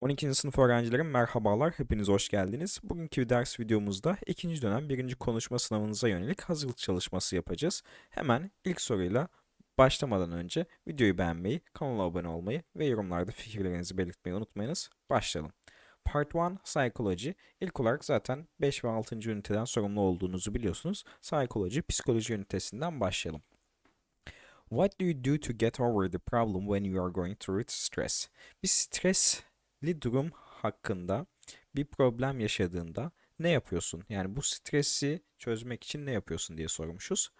12. sınıf öğrencilerim merhabalar, hepiniz hoş geldiniz. Bugünkü ders videomuzda ikinci dönem birinci konuşma sınavınıza yönelik hazırlık çalışması yapacağız. Hemen ilk soruyla başlamadan önce videoyu beğenmeyi, kanala abone olmayı ve yorumlarda fikirlerinizi belirtmeyi unutmayınız. Başlayalım. Part 1 Psychology. İlk olarak zaten 5 ve 6. üniteden sorumlu olduğunuzu biliyorsunuz. Psychology, psikoloji ünitesinden başlayalım. What do you do to get over the problem when you are going through stress? Bir stresli durum hakkında bir problem yaşadığında ne yapıyorsun? Yani bu stresi çözmek için ne yapıyorsun diye sormuşuz.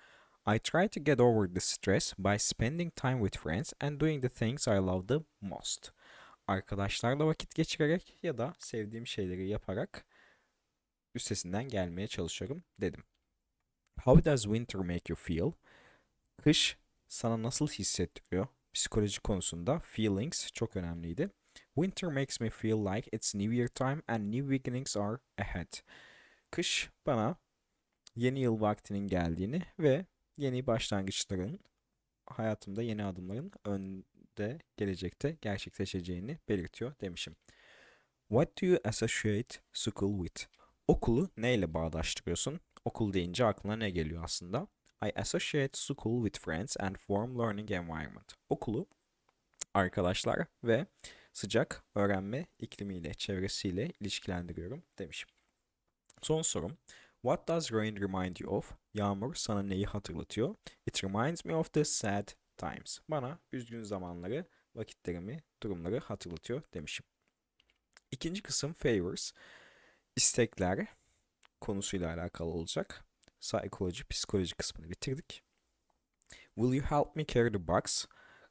I try to get over the stress by spending time with friends and doing the things I love the most. Arkadaşlarla vakit geçirerek ya da sevdiğim şeyleri yaparak üstesinden gelmeye çalışıyorum dedim. How does winter make you feel? Kış sana nasıl hissettiriyor? Psikoloji konusunda feelings çok önemliydi. Winter makes me feel like it's New Year time and new beginnings are ahead. Kış bana yeni yıl vaktinin geldiğini ve yeni başlangıçların hayatımda yeni adımların önde gelecekte gerçekleşeceğini belirtiyor demişim. What do you associate school with? Okulu neyle bağdaştırıyorsun? Okul deyince aklına ne geliyor aslında? I associate school with friends and warm learning environment. Okulu arkadaşlar ve sıcak öğrenme iklimiyle, çevresiyle ilişkilendiriyorum demişim. Son sorum. What does rain remind you of? Yağmur sana neyi hatırlatıyor? It reminds me of the sad times. Bana üzgün zamanları, vakitlerimi, durumları hatırlatıyor demişim. İkinci kısım favors. İstekler konusuyla alakalı olacak. Psychology, psikoloji kısmını bitirdik. Will you help me carry the box?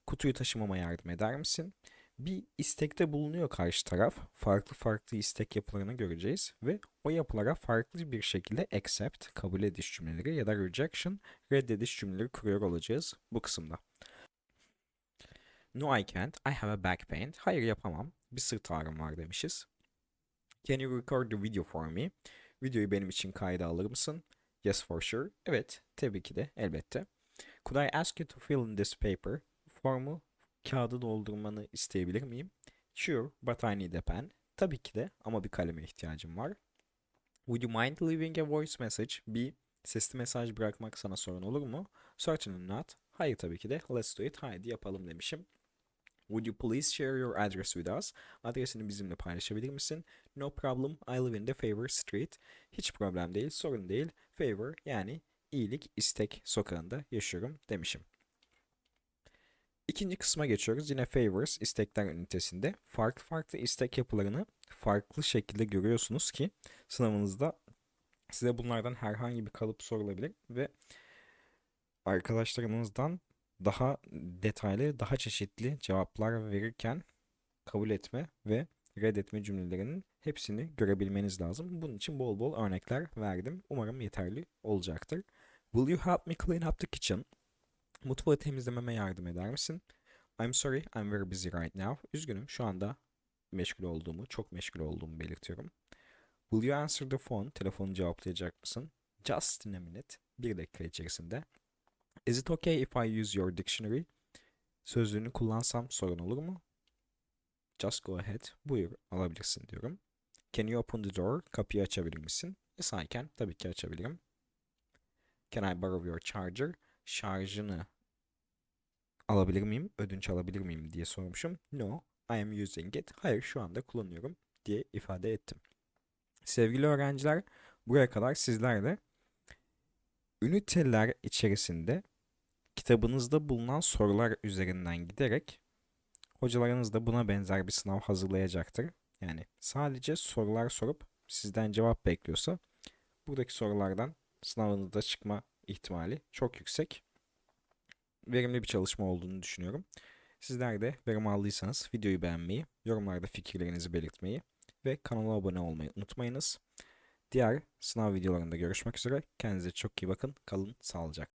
Kutuyu taşımama yardım eder misin? Bir istekte bulunuyor karşı taraf. Farklı farklı istek yapılarını göreceğiz ve o yapılara farklı bir şekilde accept, kabul ediş cümleleri ya da rejection, reddediş cümleleri kuruyor olacağız bu kısımda. No I can't. I have a back pain. Hayır yapamam. Bir sırt ağrım var demişiz. Can you record the video for me? Videoyu benim için kayda alır mısın? Yes for sure. Evet, tabii ki de, elbette. Could I ask you to fill in this paper? Formu kağıdı doldurmanı isteyebilir miyim? Sure, but I need a pen. Tabii ki de ama bir kaleme ihtiyacım var. Would you mind leaving a voice message? Bir sesli mesaj bırakmak sana sorun olur mu? Certainly not. Hayır tabii ki de. Let's do it. Haydi yapalım demişim. Would you please share your address with us? Adresini bizimle paylaşabilir misin? No problem. I live in the Favor Street. Hiç problem değil, sorun değil. Favor yani iyilik, istek sokağında yaşıyorum demişim. İkinci kısma geçiyoruz. Yine favors, istekler ünitesinde. Farklı farklı istek yapılarını farklı şekilde görüyorsunuz ki sınavınızda size bunlardan herhangi bir kalıp sorulabilir ve arkadaşlarınızdan daha detaylı, daha çeşitli cevaplar verirken kabul etme ve reddetme cümlelerinin hepsini görebilmeniz lazım. Bunun için bol bol örnekler verdim. Umarım yeterli olacaktır. Will you help me clean up the kitchen? Mutfağı temizlememe yardım eder misin? I'm sorry, I'm very busy right now. Üzgünüm, şu anda meşgul olduğumu, çok meşgul olduğumu belirtiyorum. Will you answer the phone? Telefonu cevaplayacak mısın? Just in a minute. Bir dakika içerisinde. Is it okay if I use your dictionary? Sözlüğünü kullansam sorun olur mu? Just go ahead. Buyur, alabilirsin diyorum. Can you open the door? Kapıyı açabilir misin? Yes, I can. Tabii ki açabilirim. Can I borrow your charger? Şarjını alabilir miyim? Ödünç alabilir miyim diye sormuşum. No, I am using it. Hayır, şu anda kullanıyorum diye ifade ettim. Sevgili öğrenciler, buraya kadar sizlerle üniteler içerisinde kitabınızda bulunan sorular üzerinden giderek hocalarınız da buna benzer bir sınav hazırlayacaktır. Yani sadece sorular sorup sizden cevap bekliyorsa buradaki sorulardan sınavınızda çıkma ihtimali çok yüksek. Verimli bir çalışma olduğunu düşünüyorum. Sizler de verim aldıysanız videoyu beğenmeyi, yorumlarda fikirlerinizi belirtmeyi ve kanala abone olmayı unutmayınız. Diğer sınav videolarında görüşmek üzere. Kendinize çok iyi bakın. Kalın sağlıcakla.